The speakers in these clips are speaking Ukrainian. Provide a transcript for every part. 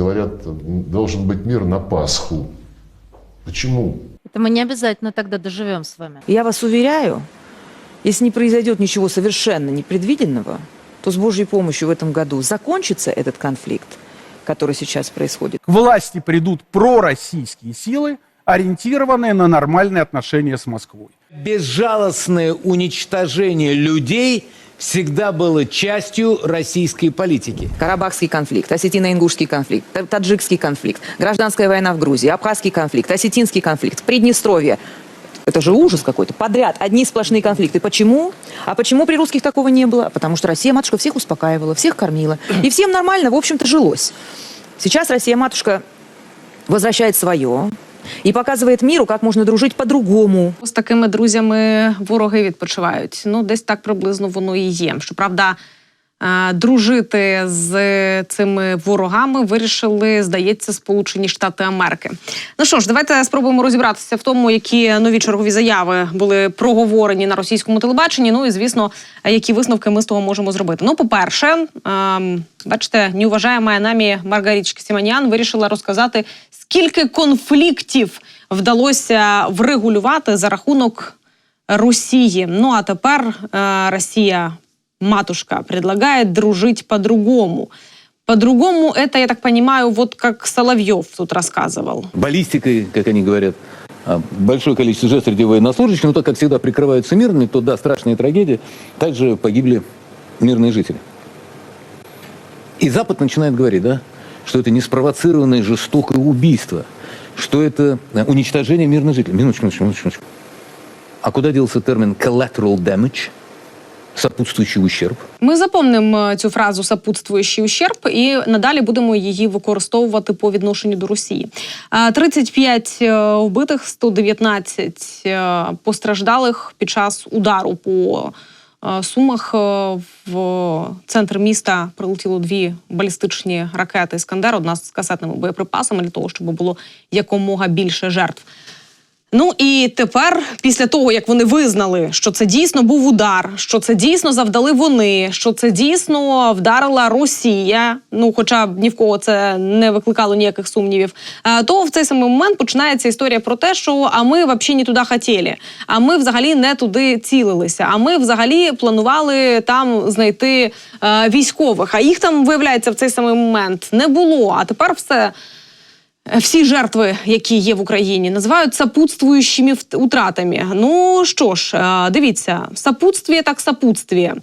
говорят, должен быть мир на Пасху. Почему? Это мы не обязательно тогда доживем с вами. Я вас уверяю, если не произойдет ничего совершенно непредвиденного, то с Божьей помощью в этом году закончится этот конфликт, который сейчас происходит. К власти придут пророссийские силы, ориентированные на нормальные отношения с Москвой. Безжалостное уничтожение людей всегда было частью российской политики. Карабахский конфликт, осетино-ингушский конфликт, та- таджикский конфликт, гражданская война в Грузии, абхазский конфликт, осетинский конфликт, Приднестровье. Это же ужас какой-то. Подряд одни сплошные конфликты. Почему? А почему при русских такого не было? Потому что Россия-матушка всех успокаивала, всех кормила. И всем нормально, в общем-то, жилось. Сейчас Россия-матушка возвращает свое и показує міру, як можна дружити по-другому. З такими друзями вороги відпочивають. Ну, десь так приблизно воно і є. Щоправда, дружити з цими ворогами вирішили, здається, Сполучені Штати Америки. Ну що ж, давайте спробуємо розібратися в тому, які нові чергові заяви були проговорені на російському телебаченні. Ну і звісно, які висновки ми з того можемо зробити. Ну, по-перше, ем, бачите, неуважаєма нами Маргарічка Сіманіан вирішила розказати, скільки конфліктів вдалося врегулювати за рахунок Росії. Ну а тепер е, Росія, матушка, предлагає дружить по-другому. По-другому это, я так понимаю, вот как Соловьев тут рассказывал. Баллистикой, как они говорят, а, большое количество жертв среди военнослужащих, но так как всегда прикрываются мирными, то да, страшная трагедия. Также погибли мирные жители. И Запад начинает говорить, да, что это не спровоцированное жестокое убийство, что это э, уничтожение мирных жителей. Минуточку, минуточку. минуточку. А куда делся термин collateral damage, сопутствующий ущерб? Ми запомнимо цю фразу сопутствуючий ущерб і надалі будемо її використовувати по відношенню до Росії. Е, 35 е, вбитих, 119 е, постраждалих під час удару по е, Сумах. Е, В центр міста прилетіло дві балістичні ракети Іскандер, одна з касетними боєприпасами для того, щоб було якомога більше жертв. Ну і тепер, після того як вони визнали, що це дійсно був удар, що це дійсно завдали вони, що це дійсно вдарила Росія. Ну, хоча б ні в кого це не викликало ніяких сумнівів. е, То в цей самий момент починається історія про те, що а ми взагалі не туди хотіли, а ми взагалі не туди цілилися. А ми взагалі планували там знайти е, військових. А їх там виявляється в цей самий момент не було. А тепер все. Всі жертви, які є в Україні, називають сопутствуючими вт- утратами. Ну що ж, е, дивіться, сопутствие так сопутствие.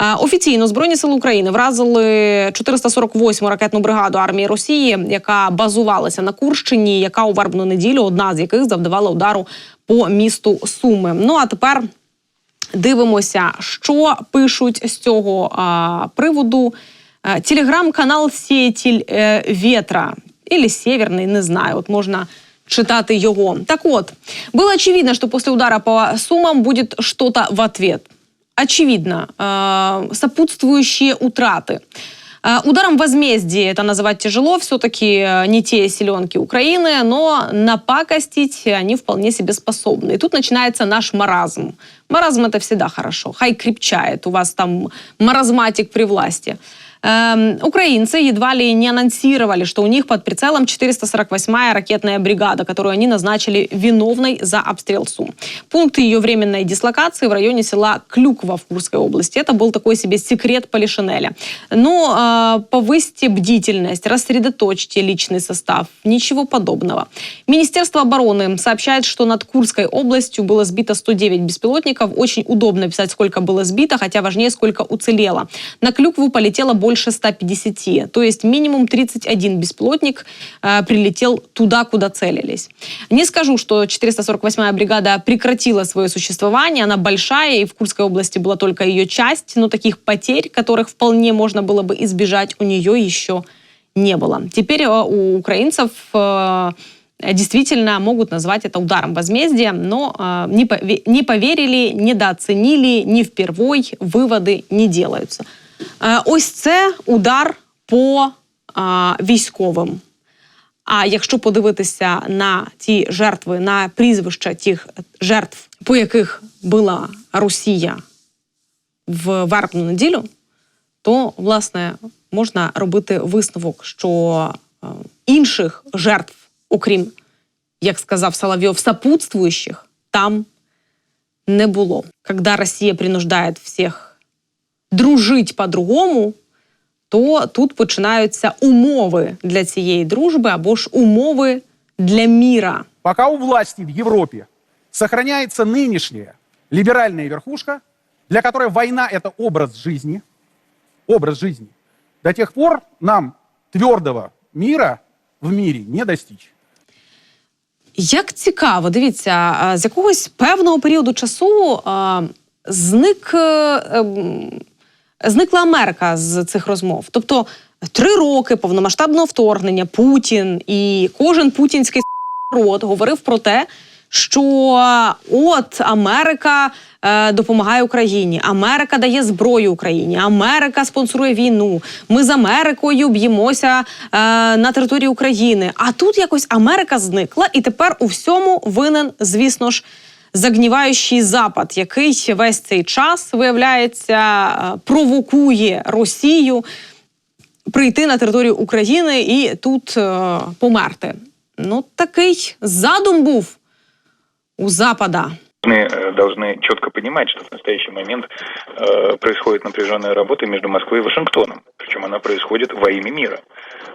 Е, Офіційно Збройні сили України вразили 448-му ракетну бригаду армії Росії, яка базувалася на Курщині, яка у вербну неділю, одна з яких завдавала удару по місту Суми. Ну а тепер дивимося, що пишуть з цього приводу. Е, Телеграм-канал Сіятіль Ветра или Северний, не знаю. От можна читати його. Так от, было очевидно, что после удара по Сумам будет что-то в ответ. Очевидно, э, сопутствующие утраты. Э, Ударом возмездия это называть тяжело, все-таки не те селенки Украины, но напакостить они вполне себе способны. И тут начинается наш маразм. Маразм это всегда хорошо, хай крепчает, у вас там маразматик при власти. Эм, украинцы едва ли не анонсировали, что у них под прицелом 448-я ракетная бригада, которую они назначили виновной за обстрел Сум. Пункт ее временной дислокации в районе села Клюква в Курской области. Это был такой себе секрет Полишинеля. Но э, повысьте бдительность, рассредоточьте личный состав. Ничего подобного. Министерство обороны сообщает, что над Курской областью было сбито 109 беспилотников. Очень удобно писать, сколько было сбито, хотя важнее, сколько уцелело. На Клюкву полетело больше 150. То есть минимум 31 беспилотник э, прилетел туда, куда целились. Не скажу, что 448-я бригада прекратила свое существование. Она большая, и в Курской области была только ее часть. Но таких потерь, которых вполне можно было бы избежать, у нее еще не было. Теперь э, у украинцев э, действительно могут назвать это ударом возмездия, но э, не, пове- не поверили, недооценили, не впервой, выводы не делаются. Е, Ось це удар по військовим. А якщо подивитися на ті жертви, на прізвища тих жертв, по яких була Росія в вербну неділю, то власне можна робити висновок, що е, інших жертв, окрім, як сказав Соловйов, сопутствующих, там не було. Когда Росія принуждає всіх дружить по-другому, то тут починаються умови для цієї дружби або ж умови для міра. Пока у власти в Европе сохраняется нынешняя либеральная верхушка, для которой война – это образ жизни, образ жизни, до тех пор нам твердого мира в мире не достичь. Як цікаво, дивіться, а, з якогось певного періоду часу а, зник, е, ем, зникла Америка з цих розмов. Тобто три роки повномасштабного вторгнення Путін і кожен путінський рот говорив про те, що от Америка е, допомагає Україні, Америка дає зброю Україні, Америка спонсорує війну. Ми з Америкою б'ємося е, на території України. А тут якось Америка зникла, і тепер у всьому винен, звісно ж Загніваючий запад, який весь цей час виявляється е, провокує Росію прийти на територію України і тут е, померти. Ну, такий задум був у Запада. Мы э, должны четко понимать, что в настоящий момент э, происходит напряженная работа между Москвой и Вашингтоном. Причем она происходит во имя мира.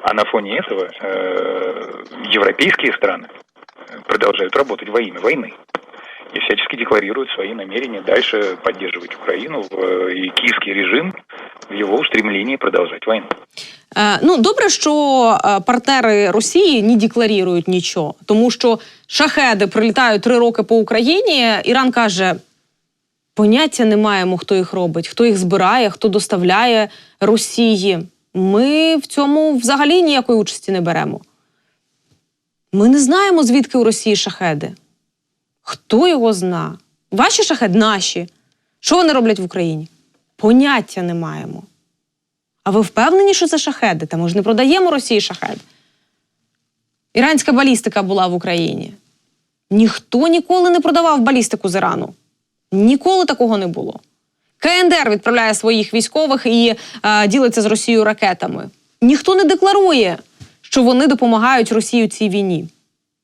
А на фоне этого э, европейские страны продолжают работать во имя войны. И всячески декларируют свои намерения дальше поддерживать Украину в, и киевский режим в его устремлении продолжать войну. Е, ну, добре, що е, партнери Росії не декларують нічого, тому що шахеди прилітають три роки по Україні. Іран каже: поняття не маємо, хто їх робить, хто їх збирає, хто доставляє Росії. Ми в цьому взагалі ніякої участі не беремо. Ми не знаємо, звідки у Росії шахеди. Хто його зна? Ваші шахеди наші. Що вони роблять в Україні? Поняття не маємо. А ви впевнені, що це шахеди? Та ми ж не продаємо Росії шахед. Іранська балістика була в Україні. Ніхто ніколи не продавав балістику з Ірану. Ніколи такого не було. КНДР відправляє своїх військових і е, ділиться з Росією ракетами. Ніхто не декларує, що вони допомагають Росії у цій війні.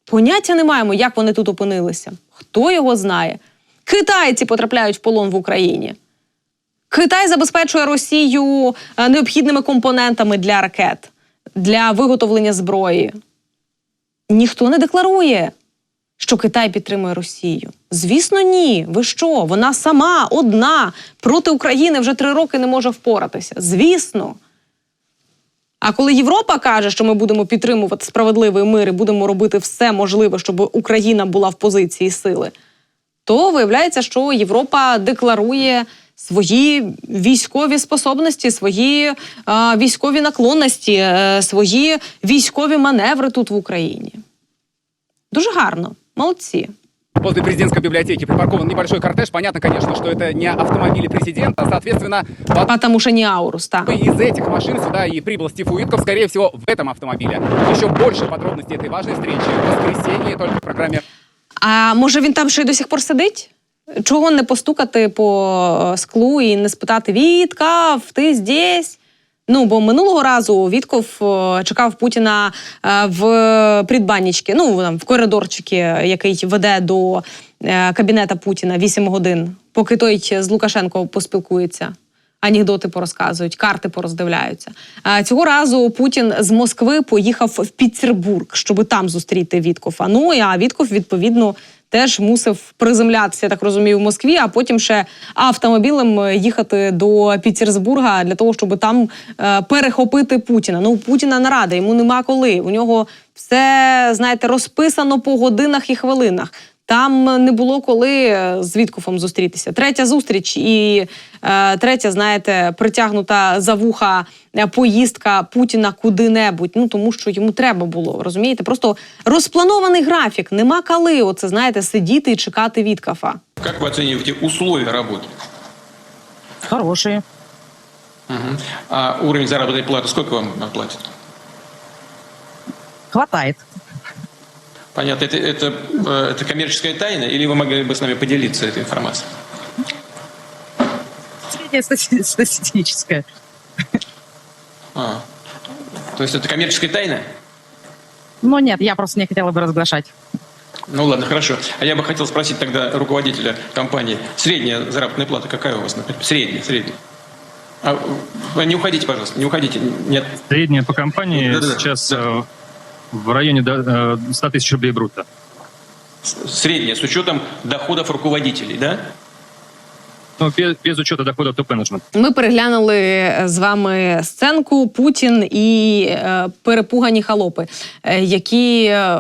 Поняття не маємо, як вони тут опинилися. Хто його знає? Китайці потрапляють в полон в Україні. Китай забезпечує Росію е, необхідними компонентами для ракет, для виготовлення зброї. Ніхто не декларує, що Китай підтримує Росію. Звісно, ні. Ви що? Вона сама одна проти України вже три роки не може впоратися. Звісно. А коли Європа каже, що ми будемо підтримувати справедливий мир і будемо робити все можливе, щоб Україна була в позиції сили, то виявляється, що Європа декларує свої військові способності, свої е, військові наклонності, е, свої військові маневри тут в Україні. Дуже гарно, молодці. Возле президентской библиотеки припаркован небольшой кортеж. Понятно, конечно, что это не автомобили президента. Соответственно, в Тому що не Аурус, так. одной из этих машин сюда и прибыл Стив Уитков, скорее всего, в этом автомобиле. Еще больше подробностей этой важной встречи в воскресенье только в программе А може він там ще й до сих пор сидить? Чого не постукати по е, склу і не спитати Віткав, ти здесь? Ну, бо минулого разу Вітков е, чекав Путіна е, в предбаннички, ну там в коридорчики, який веде до е, кабінета Путіна 8 годин, поки той з Лукашенко поспілкується. Анекдоти порозказують, карти пороздивляються. Цього разу Путін з Москви поїхав в Пітербург, щоб там зустріти Віткофа. Ну а Вітков, відповідно, теж мусив приземлятися, я так розумію, в Москві, а потім ще автомобілем їхати до Пітерсбурга для того, щоб там е, перехопити Путіна. Ну, Путіна нарада, йому нема коли. У нього все, знаєте, розписано по годинах і хвилинах. Там не було коли е, з Віткофом зустрітися. Третя зустріч і е, третя, знаєте, притягнута за вуха е, поїздка Путіна куди-небудь. Ну тому що йому треба було, розумієте? Просто розпланований графік. Нема коли, оце знаєте, сидіти і чекати Віткофа. Как вы оцениваете условия работы? Хорошие. Мгм. А уровень заработной платы сколько вам платят? Хватает. Понятно, это, это, э, это коммерческая тайна, или вы могли бы с нами поделиться этой информацией? Средняя стати- статистическая. А, то есть это коммерческая тайна? Но нет, я просто не хотела бы разглашать. Ну ладно, хорошо. А я бы хотел спросить тогда руководителя компании. Средняя заработная плата какая у вас, например? Средняя, средняя. А, не уходите, пожалуйста, не уходите. Нет. Средняя по компании Да-да-да. сейчас э, в районе да, э, 100 тысяч рублей брутто. Средняя, с учетом доходов руководителей, да? Ну, без, без учета доходов топ-менеджмента. Ми переглянули з вами сценку Путін і е, перепугані халопи, е, які е,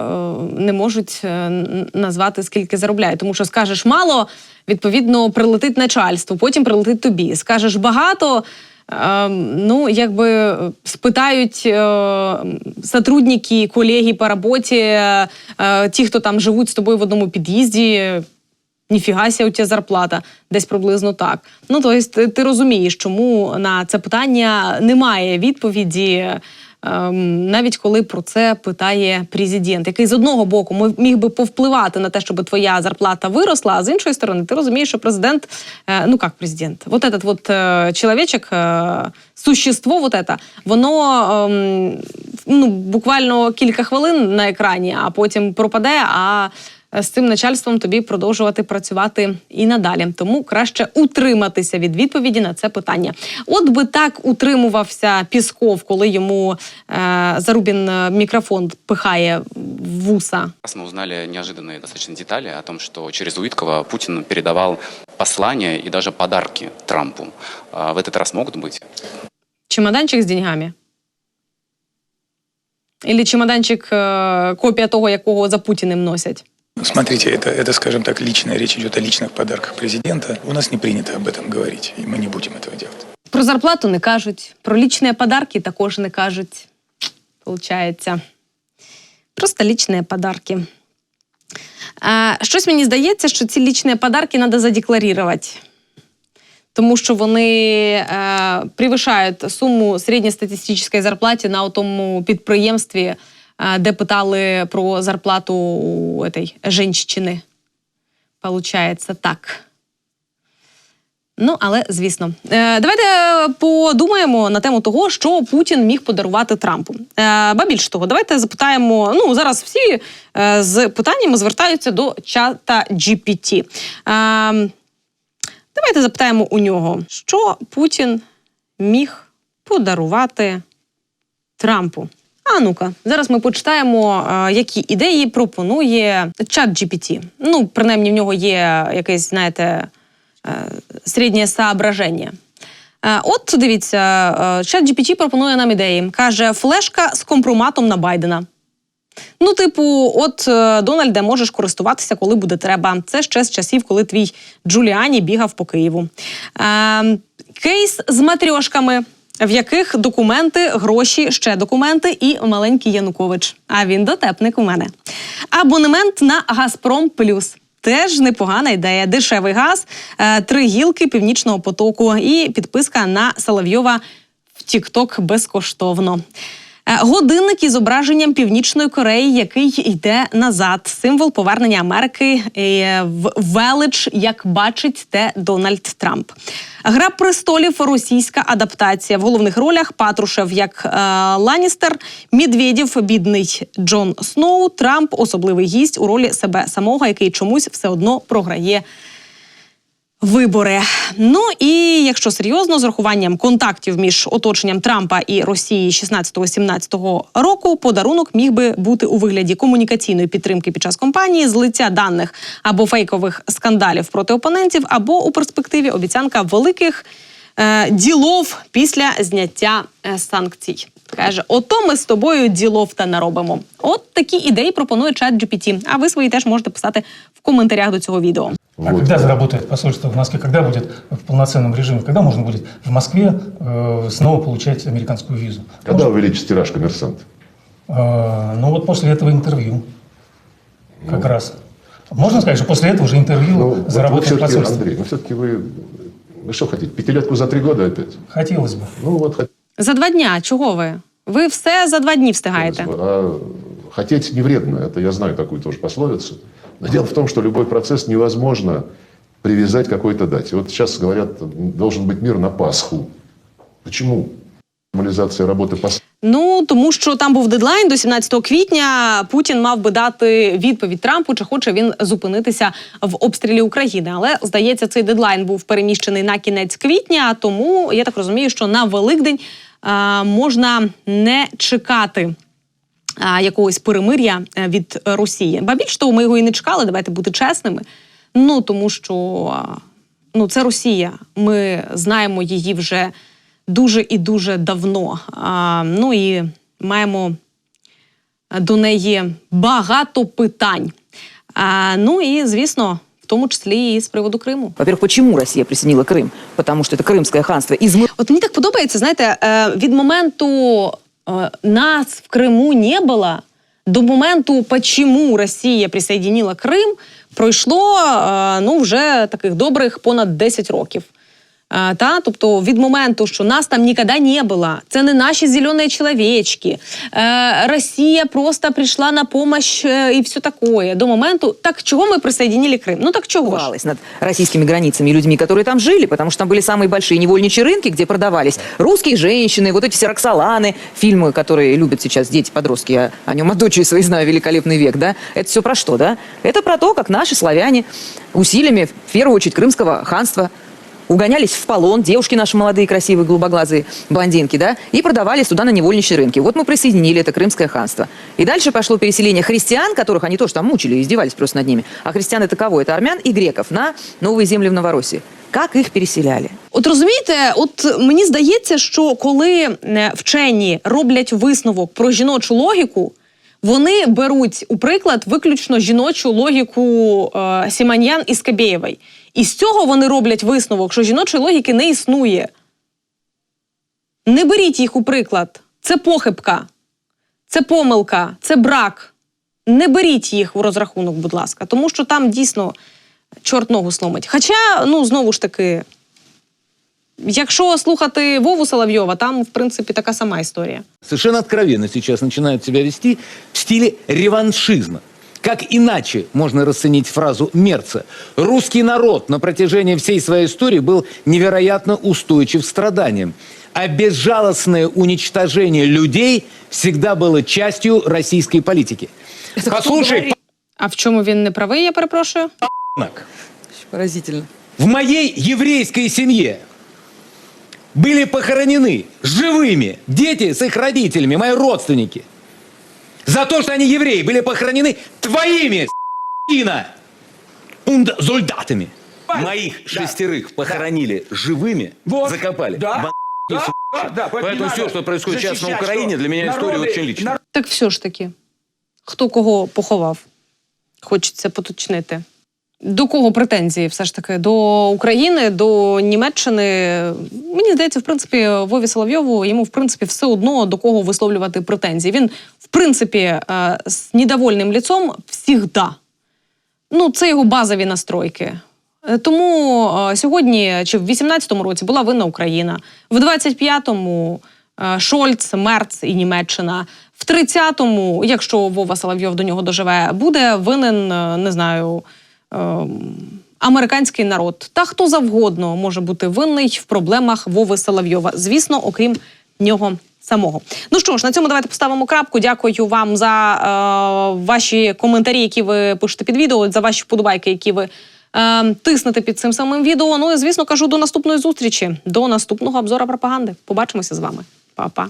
не можуть е, назвати скільки заробляють. Тому що скажеш мало, відповідно, прилетить начальство, потім прилетить тобі. Скажеш багато. Е, Ну, якби е, спитають е, сотрудники, колеги по роботі, е, ті, хто там живуть з тобою в одному під'їзді, Ніфіга ся у тебе зарплата, десь приблизно так. Ну, тобто, ти, розумієш, чому на це питання немає відповіді, ем, навіть коли про це питає президент, який з одного боку міг би повпливати на те, щоб твоя зарплата виросла, а з іншої сторони, ти розумієш, що президент, е, ну як президент, вот этот вот е, чоловічок, е, существо, вот это, воно ем, ну, буквально кілька хвилин на екрані, а потім пропаде. а з цим начальством тобі продовжувати працювати і надалі. Тому краще утриматися від відповіді на це питання. От би так утримувався Пісков, коли йому е, Зарубін е, мікрофон пихає в вуса. Раз мы узнали неожиданные достаточно детали о том, что через Уиткова Путин передавал послания и даже подарки Трампу. А в этот раз могут быть? Чемоданчик з деньгами. Или чемоданчик е, копія того, якого за Путіним носять. Смотрите, это, это, скажем так, личная речь идет о личных подарках президента. У нас не принято об этом говорить, и мы не будем этого делать. Про зарплату не кажуть, про лічні подарки також не кажуть. Получається. Просто лічні подарки. А, щось мені здається, що ці лічні подарки треба задекларувати. Тому що вони е, превишають суму середньостатистичної зарплати на тому підприємстві, е, Де питали про зарплату у этой женщини. Получається так. Ну, але звісно, Е, давайте подумаємо на тему того, що Путін міг подарувати Трампу. Е, ба більш того, давайте запитаємо. Ну зараз всі е, з питаннями звертаються до чата GPT. Давайте запитаємо у нього, що Путін міг подарувати Трампу. А ну-ка, зараз ми почитаємо, е, які ідеї пропонує чат GPT. Ну, принаймні, в нього є якесь, знаєте, е, середнє соображення. Е, От дивіться, чат GPT пропонує нам ідеї. Каже, флешка з компроматом на Байдена. Ну, типу, от Дональде можеш користуватися, коли буде треба. Це ще з часів, коли твій Джуліані бігав по Києву. Е, кейс з матрьошками, в яких документи, гроші, ще документи і маленький Янукович. А він дотепник у мене. Абонемент на Газпром Плюс. Теж непогана ідея. Дешевий газ, е, три гілки північного потоку і підписка на Соловйова в Тікток безкоштовно. Е, Годинник із зображенням Північної Кореї, який йде назад. Символ повернення Америки е, в велич, як бачить те Дональд Трамп. Гра престолів російська адаптація. В головних ролях Патрушев як е, Ланістер, Медведєв, бідний Джон Сноу, Трамп особливий гість у ролі себе самого, який чомусь все одно програє вибори. Ну і якщо серйозно, з рахуванням контактів між оточенням Трампа і Росії 16-17 року, подарунок міг би бути у вигляді комунікаційної підтримки під час кампанії, злиття даних або фейкових скандалів проти опонентів, або у перспективі обіцянка великих е, ділов після зняття е, санкцій. Каже, ото ми з тобою ділов та наробимо. От такі ідеї пропонує чат GPT. А ви свої теж можете писати в коментарях до цього відео. А когда заработает посольство в Москве? Когда будет в полноценном режиме? Когда можно будет в Москве э, снова получать американскую визу? Когда увеличить тираж коммерсант? Э, ну вот после этого интервью. Как раз. Можно сказать, что после этого уже интервью Ну, вот вы заработает все-таки, посольство? Андрей, ну все-таки вы, вы что хотите, пятилетку за три года опять? Хотелось бы. Ну вот хотелось За два дня. Чого ви? Ви все за два дні встигаєте. бы. А хотеть не вредно, это я знаю такую тоже пословицу. Но дело в том, что любой процесс невозможно привязать к какой-то дате. Вот сейчас говорят, должен быть мир на Пасху. Почему? формализация работы посольства. Ну тому що там був дедлайн до 17 квітня. Путін мав би дати відповідь Трампу, чи хоче він зупинитися в обстрілі України. Але здається, цей дедлайн був переміщений на кінець квітня. Тому я так розумію, що на Великдень а, можна не чекати а, Якогось перемир'я е, від Росії. Ба більш того, ми його і не чекали. Давайте бути чесними. Ну тому що а, ну це Росія. Ми знаємо її вже дуже і дуже давно. А, ну і маємо до неї багато питань. А, ну і звісно, в тому числі і з приводу Криму. Во-первых, почему Россия присоединила Крым? Потому что это Крымское ханство измы... От мені так подобається, знаєте, е, від моменту е, нас в Криму не було до моменту, почему Росія присоединила Крим, пройшло е, ну вже таких добрих понад 10 років. Е, Та, тобто від моменту, що нас там ніколи не було, це не наші зелені чоловічки, е, Росія просто прийшла на помощь е, і все таке. До моменту, так чого ми присоединили Крим? Ну так чого ж? Издевалась над российскими границами и людьми, которые там жили, потому что там были самые большие невольничьи рынки, где продавались русские женщины, вот эти все Роксоланы, фильмы, которые любят сейчас дети, подростки, я о нем от дочери своей знаю, «Великолепный век», да? Это все про что, да? Это про то, как наши славяне усилиями, в первую очередь, крымского ханства, угонялись в полон, девушки наши молодые, красивые, голубоглазые блондинки, да, и продавались туда на невольничьи рынки. Вот мы присоединили это Крымское ханство. И дальше пошло переселение христиан, которых они тоже там мучили, издевались просто над ними. А христиан это кого? Это армян и греков на новые земли в Новороссии. Как их переселяли? От розумієте, от мені здається, що коли е, вчені роблять висновок про жіночу логіку, вони беруть у приклад виключно жіночу логіку е, Сіманьян і Скабєєвої. І з цього вони роблять висновок, що жіночої логіки не існує. Не беріть їх у приклад. Це похибка, це помилка, це брак. Не беріть їх у розрахунок, будь ласка, тому що там дійсно чорт ногу сломить. Хоча, ну знову ж таки, якщо слухати Вову Соловйова, там, в принципі, така сама історія. Совершенно откровенно сейчас начинают себя вести в стиле реваншизма. Как иначе можно расценить фразу Мерца? Русский народ на протяжении всей своей истории был невероятно устойчив к страданиям. А безжалостное уничтожение людей всегда было частью российской политики. Послушай, А в чому він не правий, я перепрошую? п***нок, Поразительно. в моей еврейской семье были похоронены живыми дети с их родителями, мои родственники. За то, что они евреи, были похоронены твоими с***ина, солдатами. Моих шестерых похоронили живыми, закопали. Бан***ь, с***. Поэтому все, что происходит сейчас на Украине, для меня история очень личная. Так все ж таки, хто кого поховав? Хочеться поточнити. До кого претензії все ж таки? До України, до Німеччини. Мені здається, в принципі, Вові Соловйову йому в принципі все одно до кого висловлювати претензії. Він, в принципі, е, з недовольним ліцом всігда. Ну, це його базові настройки. Е, Тому е, сьогодні чи в 18-му році була винна Україна, в 25-му е, Шольц, Мерц і Німеччина. В 30-му, якщо Вова Соловйов до нього доживе, буде винен, не знаю, американський народ. Та хто завгодно може бути винний в проблемах Вови Соловйова. Звісно, окрім нього. Самого ну що ж, на цьому давайте поставимо крапку. Дякую вам за е, ваші коментарі, які ви пишете під відео, за ваші вподобайки, які ви е, тиснете під цим самим відео. Ну і звісно, кажу до наступної зустрічі, до наступного обзора пропаганди. Побачимося з вами. Па-па.